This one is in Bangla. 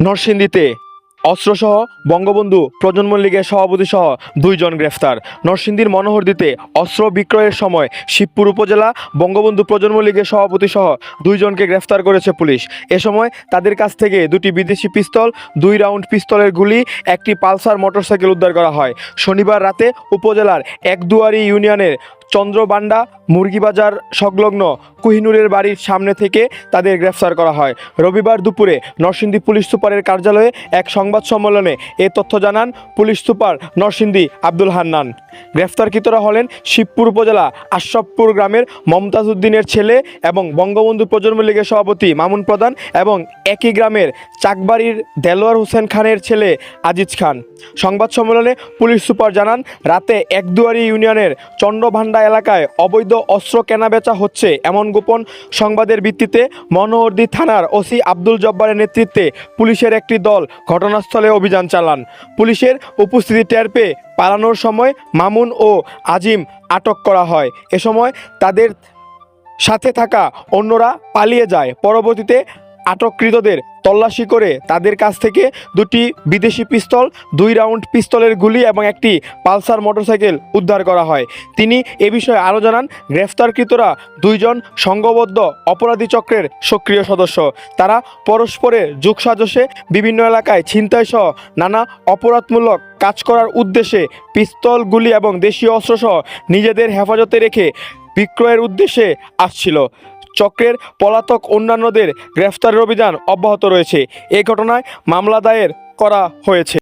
নরসিংদীতে অস্ত্রসহ বঙ্গবন্ধু প্রজন্ম লীগের সভাপতি সহ দুইজন গ্রেফতার। নরসিংদীর মনোহরদীতে অস্ত্র বিক্রয়ের সময় শিবপুর উপজেলা বঙ্গবন্ধু প্রজন্ম লীগের সভাপতি সহ দুইজনকে গ্রেফতার করেছে পুলিশ। এ সময় তাদের কাছ থেকে দুটি বিদেশি পিস্তল, দুই রাউন্ড পিস্তলের গুলি, একটি পালসার মোটরসাইকেল উদ্ধার করা হয়। শনিবার রাতে উপজেলার একদুয়ারি ইউনিয়নের চন্দ্রবান্ডা, মুরগিবাজার সংলগ্ন কুহিনুরের বাড়ির সামনে থেকে তাদের গ্রেফতার করা হয়। রবিবার দুপুরে নরসিংদী পুলিশ সুপারের কার্যালয়ে এক সংবাদ সম্মেলনে এ তথ্য জানান পুলিশ সুপার নরসিংদী আব্দুল হান্নান। গ্রেফতারকৃতরা হলেন শিবপুর উপজেলা আশরাফপুর গ্রামের মমতাজ উদ্দিনের ছেলে এবং বঙ্গবন্ধু প্রজন্ম লীগের সভাপতি মামুন প্রধান এবং একই গ্রামের চাকবাড়ির দেলোয়ার হোসেন খানের ছেলে আজিজ খান। সংবাদ সম্মেলনে পুলিশ সুপার জানান, রাতে একদুয়ারি ইউনিয়নের চন্দ্রভান্ডা এলাকায় অবৈধ অস্ত্র কেনাবেচা হচ্ছে। এমন গোপন সংবাদের ভিত্তিতে মনোহরদী থানার ওসি আব্দুল জব্বারের নেতৃত্বে পুলিশের একটি দল ঘটনাস্থলে অভিযান চালান। পুলিশের উপস্থিতি টের পেয়ে পালানোর সময় মামুন ও আজিম আটক করা হয়। এ সময় তাদের সাথে থাকা অন্যরা পালিয়ে যায়। পরবর্তীতে আটককৃতদের তল্লাশি করে তাদের কাছ থেকে দুটি বিদেশি পিস্তল, দুই রাউন্ড পিস্তলের গুলি এবং একটি পালসার মোটরসাইকেল উদ্ধার করা হয়। তিনি এ বিষয়ে আরও জানান, গ্রেফতারকৃতরা দুইজন সংঘবদ্ধ অপরাধী চক্রের সক্রিয় সদস্য। তারা পরস্পরের যুগসাজশে বিভিন্ন এলাকায় ছিনতাইসহ নানা অপরাধমূলক কাজ করার উদ্দেশ্যে পিস্তল, গুলি এবং দেশীয় অস্ত্রসহ নিজেদের হেফাজতে রেখে বিক্রয়ের উদ্দেশ্যে আসছিল। চক্রের পলাতক অন্যান্যদের গ্রেফতারের অভিযান অব্যাহত রয়েছে। এ ঘটনায় মামলা দায়ের করা হয়েছে।